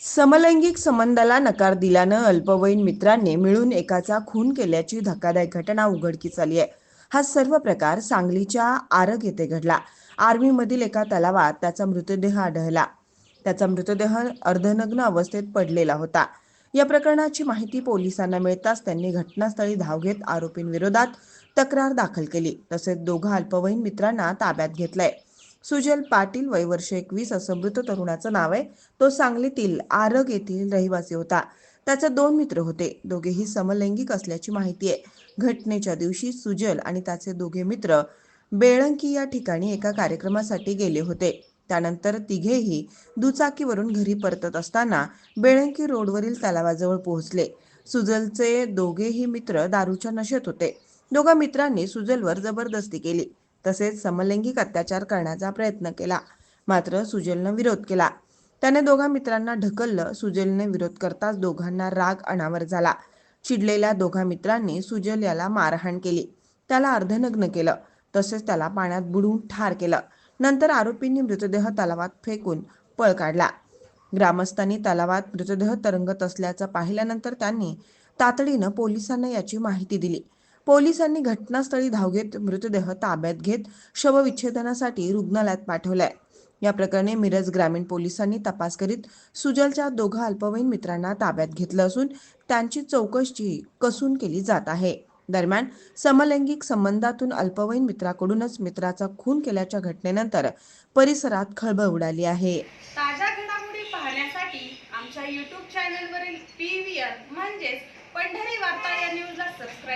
समलैंगिक संबंधाला नकार दिल्यानं अल्पवयीन मित्रांनी मिळून एकाचा खून केल्याची धक्कादायक घटना उघडकीस आली आहे. हा सर्व प्रकार सांगलीच्या आरग येथे घडला. आर्मीमधील एका तलावात त्याचा मृतदेह आढळला. त्याचा मृतदेह अर्धनग्न अवस्थेत पडलेला होता. या प्रकरणाची माहिती पोलिसांना मिळताच त्यांनी घटनास्थळी धाव घेत आरोपींविरोधात तक्रार दाखल केली. तसेच दोघा अल्पवयीन मित्रांना ताब्यात घेतलंय. सुजल पाटील वय वर्ष एकवीस असं मृत तरुणाचं नाव आहे. तो सांगलीतील आरग येथील रहिवासी होता. त्याचे दोन मित्र होते. दोघेही समलैंगिक असल्याची माहिती आहे. घटनेच्या दिवशी सुजल आणि त्याचे दोघे मित्र बेळंकी या ठिकाणी एका कार्यक्रमासाठी गेले होते. त्यानंतर तिघेही दुचाकीवरून घरी परतत असताना बेळंकी रोडवरील तलावाजवळ पोहोचले. सुजलचे दोघेही मित्र दारूच्या नशेत होते. दोघा मित्रांनी सुजलवर जबरदस्ती केली. तसेच समलैंगिक अत्याचार करण्याचा प्रयत्न केला. मात्र सुजलनं विरोध केला. त्याने दोघा मित्रांना ढकललं. सुजलने विरोध करताच दोघांना राग अनावर झाला. चिडलेल्या दोघा मित्रांनी सुजल याला मारहाण केली. त्याला अर्धनग्न केलं. तसेच त्याला पाण्यात बुडवून ठार केलं. नंतर आरोपींनी मृतदेह तलावात फेकून पळ काढला. ग्रामस्थांनी तलावात मृतदेह तरंगत असल्याचं पाहिल्यानंतर त्यांनी तातडीनं पोलिसांना याची माहिती दिली. पोलिसांनी घटनास्थळी धाव घेत मृतदेह ताब्यात घेत शवविच्छेदनासाठी रुग्णालयात पाठवलाय. या प्रकरणी मिरज ग्रामीण पोलिसांनी तपास करीत सुजलच्या दोघा अल्पवयीन मित्रांना ताब्यात घेतलं असून त्यांची चौकशी कसून केली जात आहे. दरम्यान समलैंगिक संबंधातून अल्पवयीन मित्राकडूनच मित्राचा खून केल्याच्या घटनेनंतर परिसरात खळबळ उडाली आहे. ताज्या घडामोडी पाहण्यासाठी आमच्या यूट्यूब चॅनलवरील पी व्ही आर म्हणजेच पंढरी वार्ता या न्यूजला सबस्क्राईब करा